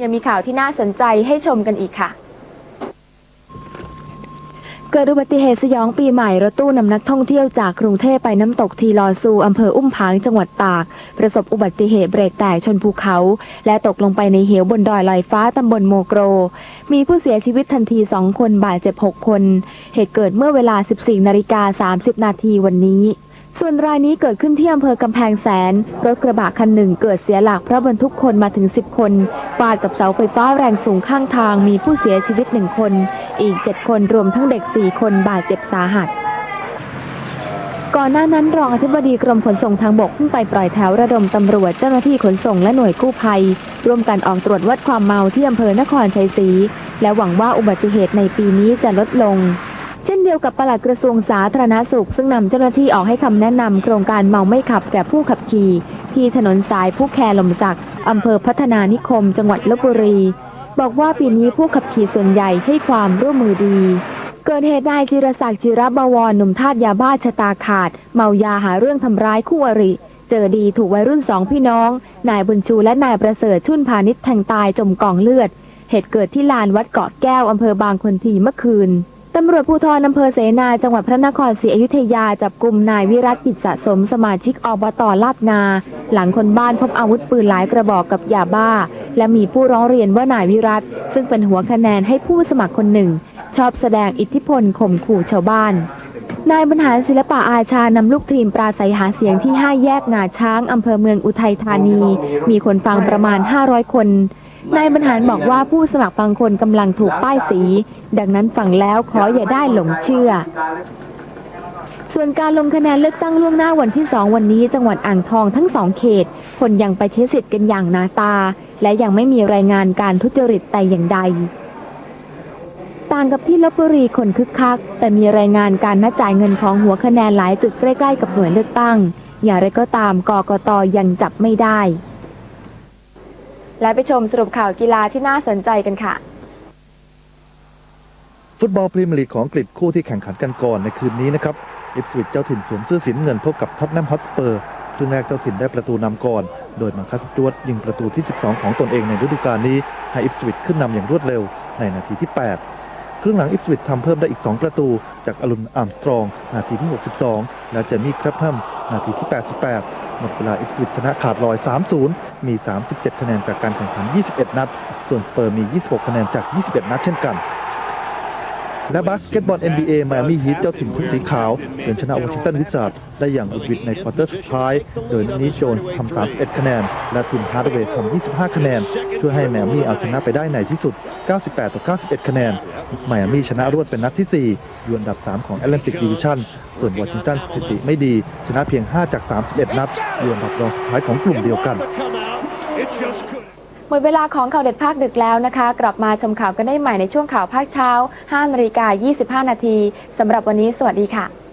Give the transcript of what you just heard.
ยังมีข่าวที่น่าสนใจให้ชมกันอีกค่ะ เกิดอุบัติเหตุสยองปีใหม่รถตู้นำนักท่องเที่ยวจากกรุงเทพไปน้ำตกทีลอซูอำเภออุ้มผางจังหวัดตาก ประสบอุบัติเหตุเบรกแตกชนภูเขา และตกลงไปในเหวบนดอยลอยฟ้าตำบลโมโกร มีผู้เสียชีวิตทันที 2 คนบาดเจ็บ 6 คน เหตุเกิดเมื่อเวลา 14นาฬิกา30 นาทีวันนี้ส่วนรายนี้เกิดขึ้นที่อำเภอกำแพงแสน รถกระบะคันหนึ่งเกิดเสียหลักเพราะบรรทุกคนมาถึง 10 คน ฟาดกับเสาไฟฟ้าแรงสูงข้างทางมีผู้เสียชีวิตหนึ่งคน อีก 7 คนรวมทั้งเด็ก 4 คนบาดเจ็บสาหัส ก่อนหน้านั้นรองอธิบดีกรมขนส่งทางบกเพิ่งไปปล่อยแถวระดมตำรวจเจ้าหน้าที่ขนส่งและหน่วยกู้ภัย ร่วมกันออกตรวจวัดความเมาที่อำเภอนครชัยศรีและหวังว่าอุบัติเหตุในปีนี้จะลดลง เช่นเดียวกับปลัดกระทรวงสาธารณสุข ซึ่งนำเจ้าหน้าที่ออกให้คำแนะนำโครงการเมาไม่ขับแก่ผู้ขับขี่ที่ถนนสายผู้แคลมศักดิ์ อำเภอพัฒนานิคม จังหวัดลบบุรี บอกว่าปีนี้ผู้ขับขี่ส่วนใหญ่ให้ความร่วมมือดี เกิดเหตุนายจิรศักดิ์จิรบวรหนุ่มทาสยาบ้าชะตาขาด เมายาหาเรื่องทำร้ายคู่อริ เจอดีถูกวัยรุ่นสองพี่น้อง นายบุญชูและนายประเสริฐชุ่นพาณิชย์แทงตายจมกองเลือด เหตุเกิดที่ลานวัดเกาะแก้วอำเภอบางคนทีเมื่อคืน ตำรวจภูธรอำเภอเสนาจังหวัดพระนครศรีอยุธยาจับกลุ่มนายวิรัติกิจสะสมสมาชิกอบตลาดนา หลังคนบ้านพบอาวุธปืนหลายกระบอกกับยาบ้า และมีผู้ร้องเรียนว่านายวิรัติ ซึ่งเป็นหัวคะแนนให้ผู้สมัครคนหนึ่ง ชอบแสดงอิทธิพลข่มขู่ชาวบ้าน นายบรรหารศิลปะอาชานำลูกทีมปราศัยหาเสียงที่ 5 แยกงาช้างอำเภอเมืองอุทัยธานี มีคนฟังประมาณ 500 คน นายบรรหารบอกว่าผู้สมัครบางคนกำลังถูกป้ายสี ดังนั้นฟังแล้วขออย่าได้หลงเชื่อ ส่วนการลงคะแนนเลือกตั้งล่วงหน้าวันที่ 2 วันนี้ จังหวัดอ่างทองทั้งสองเขต คนยังไปใช้สิทธิ์กันอย่างนาตา และยังไม่มีรายงานการทุจริตแต่อย่างใด ต่างกับที่ลบบุรีคนคึกคัก แต่มีรายงานการนัดจ่ายเงินของหัวคะแนนหลายจุดใกล้ ๆ กับหน่วยเลือกตั้ง อย่างไรก็ตามกกตยังจับไม่ได้ และไปชมสรุปข่าวกีฬาที่น่าสนใจกันค่ะ ฟุตบอลพรีเมียร์ลีกของอังกฤษคู่ที่แข่งขันกันก่อนในคืนนี้นะครับอิปสวิตเจ้าถิ่นสวมเสื้อสีเงินพบกับท็อตแนมฮอตสเปอร์ครึ่งแรกเจ้าถิ่นได้ประตูนำก่อน โดยมังคัสจวดยิงประตูที่ 12 ของตนเองในฤดูกาลนี้ให้อิปสวิตขึ้นนำอย่างรวดเร็วในนาทีที่ 8 ครึ่งหลังอิปสวิตทำเพิ่มได้อีก 2 ประตู จากอลุนอาร์มสตรอง นาทีที่ 62 และเจมี่ครับแฮมนาทีที่ 88 หมดเวลาอิปสวิตชนะขาดลอย 3-0 มี 37 คะแนนจากการแข่งขัน 21 นัด ส่วนสเปอร์มี 26 คะแนนจาก 21 นัดเช่นกัน และบาสเกตบอล NBA ไมอามี่ฮีทเจ้าถิ่นชุดสีขาวเฉือนชนะวอชิงตันวิสซาร์ดได้อย่างอุดวิดในควอเตอร์สุดท้าย โดยนิโจนส์ทำ 31 คะแนน และทิมฮาร์ดเวย์ทำ 25 คะแนน ช่วยให้ไมอามี่เอาชนะไปได้ในที่สุด 98 ต่อ 91 คะแนน ไมอามี่ชนะรวดเป็นนัดที่ 4 อยู่อันดับ 3 ของแอตแลนติกดิวิชั่น ส่วนวอชิงตันสถิติไม่ดี ชนะเพียง 5 จาก 31 นัดอยู่อันดับรองสุดท้ายของกลุ่มเดียวกัน หมดเวลาของข่าวเด็ดภาคดึกแล้วนะคะ กลับมาชมข่าวกันได้ใหม่ในช่วงข่าวภาคเช้า5นาฬิกา25 นาทีสำหรับวันนี้สวัสดีค่ะ